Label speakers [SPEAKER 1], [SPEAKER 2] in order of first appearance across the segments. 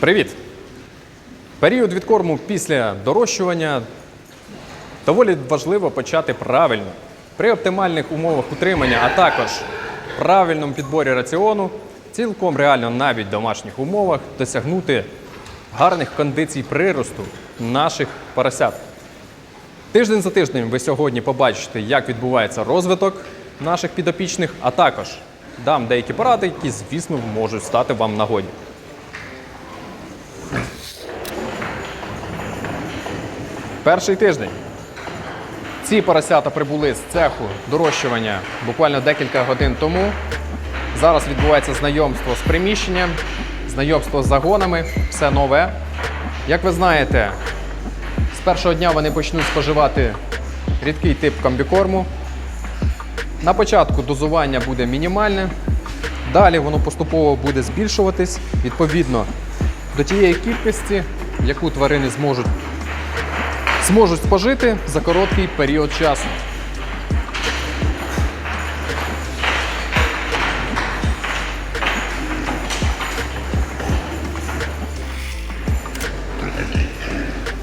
[SPEAKER 1] Привіт! Період відкорму після дорощування доволі важливо почати правильно. При оптимальних умовах утримання, а також правильному підборі раціону, цілком реально навіть в домашніх умовах досягнути гарних кондицій приросту наших поросят. Тиждень за тижнем ви сьогодні побачите, як відбувається розвиток наших підопічних, а також дам деякі поради, які, звісно, можуть стати вам нагоді. Перший тиждень. Ці поросята прибули з цеху дорощування буквально декілька годин тому. Зараз відбувається знайомство з приміщенням, знайомство з загонами, все нове. Як ви знаєте, з першого дня вони почнуть споживати рідкий тип комбікорму. На початку дозування буде мінімальне, далі воно поступово буде збільшуватись відповідно до тієї кількості, яку тварини зможуть зможуть спожити за короткий період часу.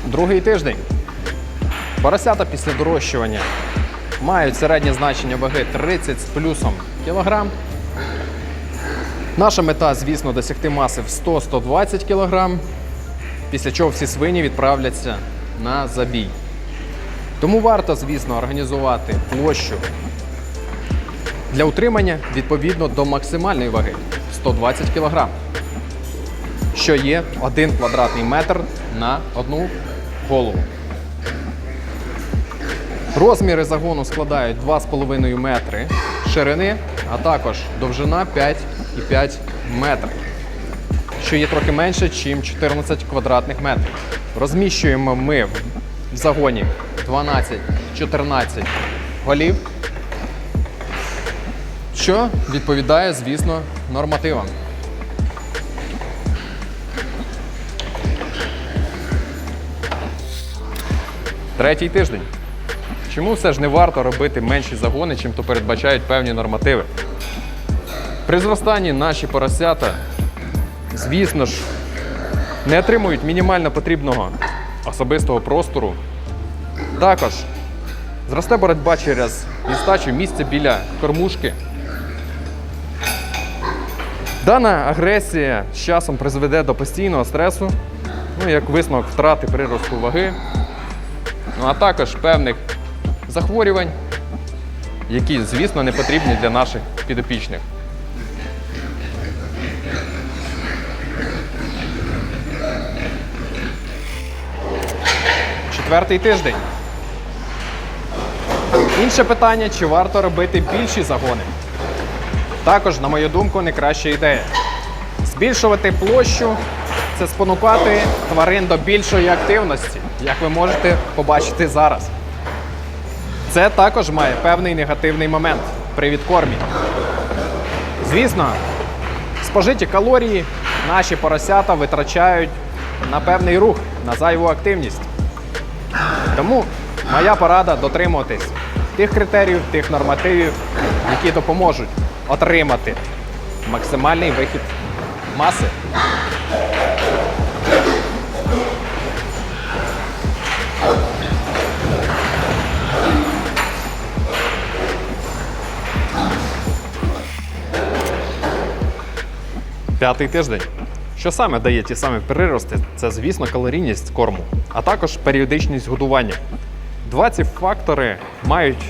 [SPEAKER 1] Другий тиждень. Поросята після дорощування мають середнє значення ваги 30 з плюсом кілограм. Наша мета, звісно, досягти маси в 100-120 кг, після чого всі свині відправляться на забій. Тому варто, звісно, організувати площу для утримання відповідно до максимальної ваги 120 кг, що є 1 квадратний метр на одну голову. Розміри загону складають 2,5 метри ширини, а також довжина 5,5 метрів що є трохи менше, ніж 14 квадратних метрів. Розміщуємо ми в загоні 12-14 голів, що відповідає, звісно, нормативам. Третій тиждень. Чому все ж не варто робити менші загони, чим то передбачають певні нормативи? При зростанні наші поросята звісно ж, не отримують мінімально потрібного особистого простору. Також зросте боротьба через нестачу місця біля кормушки. Дана агресія з часом призведе до постійного стресу, ну, як висновок втрати приросту ваги, ну, а також певних захворювань, які, звісно, не потрібні для наших підопічних. Четвертий тиждень. Інше питання, чи варто робити більші загони. Також, на мою думку, не краща ідея. Збільшувати площу це спонукати тварин до більшої активності, як ви можете побачити зараз. Це також має певний негативний момент при відкормі. Звісно, спожиті калорії наші поросята витрачають на певний рух, на зайву активність. Тому моя порада дотримуватись тих критеріїв, тих нормативів, які допоможуть отримати максимальний вихід маси. П'ятий тиждень. Що саме дає ті самі прирости? Це, звісно, калорійність корму, а також періодичність годування. Два ці фактори мають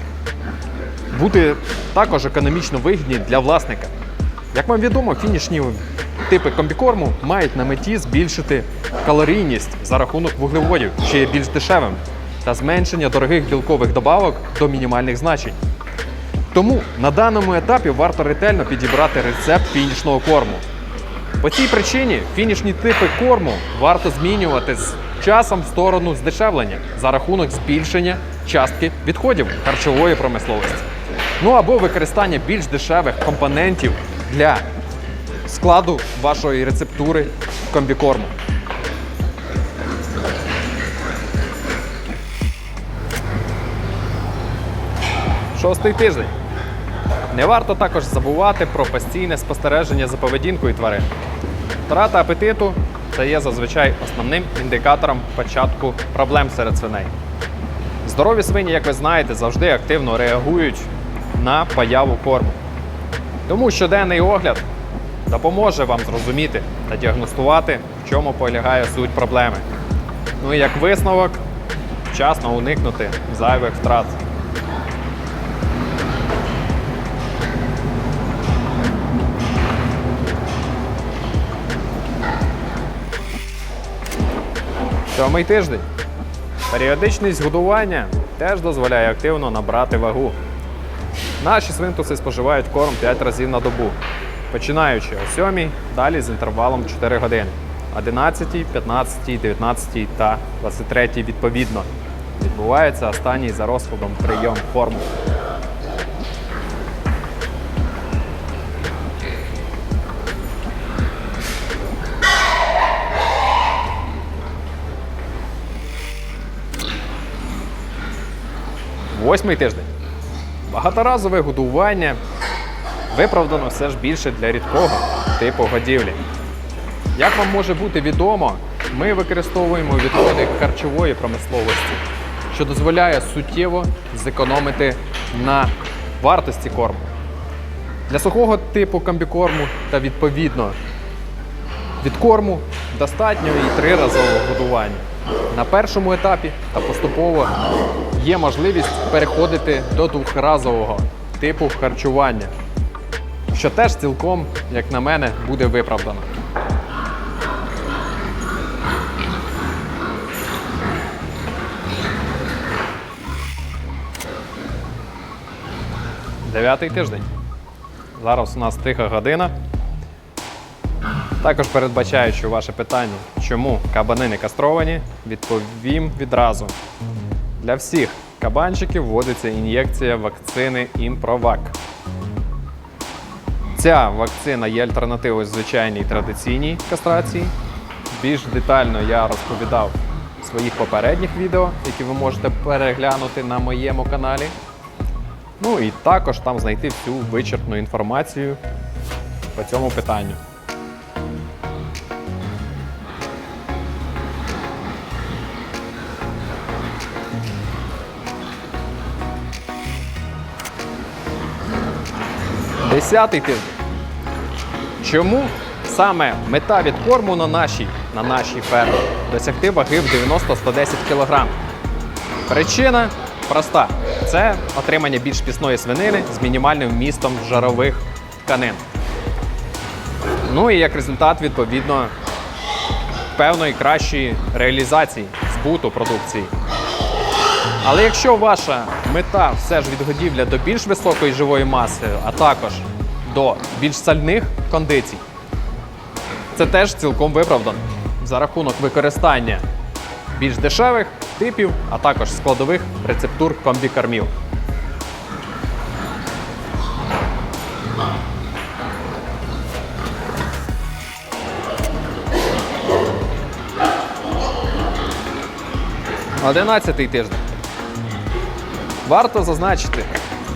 [SPEAKER 1] бути також економічно вигідні для власника. Як вам відомо, фінішні типи комбікорму мають на меті збільшити калорійність за рахунок вуглеводів, що є більш дешевим, та зменшення дорогих білкових добавок до мінімальних значень. Тому на даному етапі варто ретельно підібрати рецепт фінішного корму. По цій причині фінішні типи корму варто змінювати з часом в сторону здешевлення за рахунок збільшення частки відходів харчової промисловості. Ну або використання більш дешевих компонентів для складу вашої рецептури комбікорму. Шостий тиждень. Не варто також забувати про постійне спостереження за поведінкою тварин. Втрата апетиту це є зазвичай основним індикатором початку проблем серед свиней. Здорові свині, як ви знаєте, завжди активно реагують на появу корму. Тому щоденний огляд допоможе вам зрозуміти та діагностувати, в чому полягає суть проблеми. Ну і як висновок, вчасно уникнути зайвих втрат. Сьомий тиждень. Періодичність годування теж дозволяє активно набрати вагу. Наші свинтуси споживають корм 5 разів на добу, починаючи о 7, далі з інтервалом 4 години. 11, 15, 19 та 23 відповідно. Відбувається останній за розкладом прийом корму. Восьмий тиждень. Багаторазове годування виправдано все ж більше для рідкого типу годівлі. Як вам може бути відомо, ми використовуємо відходи харчової промисловості, що дозволяє суттєво зекономити на вартості корму. Для сухого типу комбікорму та відповідно від корму достатньо і триразового годування. На першому етапі та поступово є можливість переходити до двохразового типу харчування, що теж цілком, як на мене, буде виправдано. Дев'ятий тиждень. Зараз у нас тиха година. Також передбачаючи ваше питання, чому кабани не кастровані, відповім відразу. Для всіх кабанчиків вводиться ін'єкція вакцини Імпровак. Ця вакцина є альтернативою звичайній традиційній кастрації. Більш детально я розповідав в своїх попередніх відео, які ви можете переглянути на моєму каналі. Ну і також там знайти всю вичерпну інформацію по цьому питанню. Десятий тиждень. Чому саме мета від корму на нашій, на нашій фермі досягти ваги в 90-110 кг? Причина проста: це отримання більш пісної свинини з мінімальним вмістом жарових тканин. Ну і як результат, відповідно, певної кращої реалізації збуту продукції. Але якщо ваша мета все ж відгодівля до більш високої живої маси, а також до більш сальних кондицій, це теж цілком виправдано за рахунок використання більш дешевих типів, а також складових рецептур комбікормів. Одинадцятий тиждень. Варто зазначити,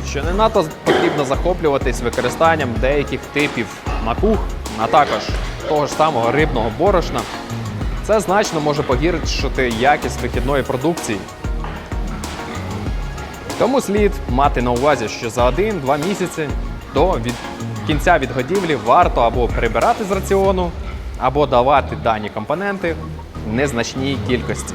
[SPEAKER 1] що не надто потрібно захоплюватись використанням деяких типів макух, а також того ж самого рибного борошна. Це значно може погіршити якість вихідної продукції. Тому слід мати на увазі, що за 1-2 місяці до від... кінця відгодівлі варто або прибирати з раціону, або давати дані компоненти в незначній кількості.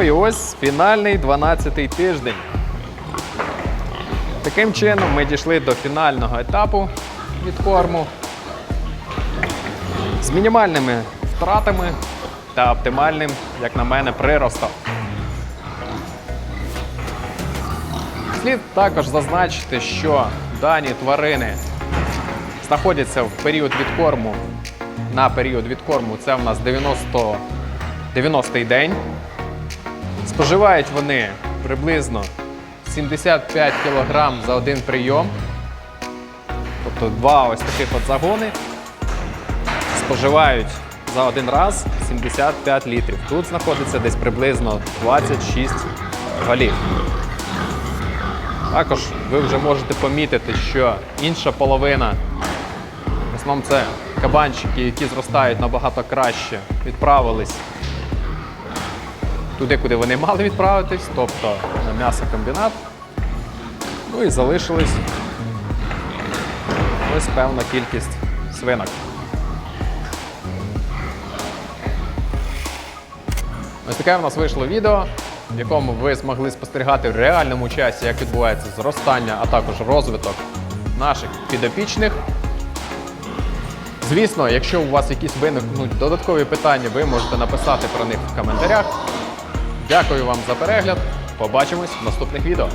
[SPEAKER 1] Ну і ось фінальний 12-й тиждень. Таким чином ми дійшли до фінального етапу від корму з мінімальними втратами та оптимальним, як на мене, приростом. Слід також зазначити, що дані тварини знаходяться в період відкорму. На період відкорму це в нас 90 90-й день. Споживають вони приблизно 75 кг за один прийом. Тобто два ось таких от загони споживають за один раз 75 літрів. Тут знаходиться десь приблизно 26 голів. Також ви вже можете помітити, що інша половина, в основному це кабанчики, які зростають набагато краще, відправились туди, куди вони мали відправитись, тобто на м'ясокомбінат. Ну і залишились ось певна кількість свинок. Ось таке в нас вийшло відео, в якому ви змогли спостерігати в реальному часі, як відбувається зростання, а також розвиток наших підопічних. Звісно, якщо у вас якісь виникнуть додаткові питання, ви можете написати про них в коментарях. Дякую вам за перегляд. Побачимось в наступних відео.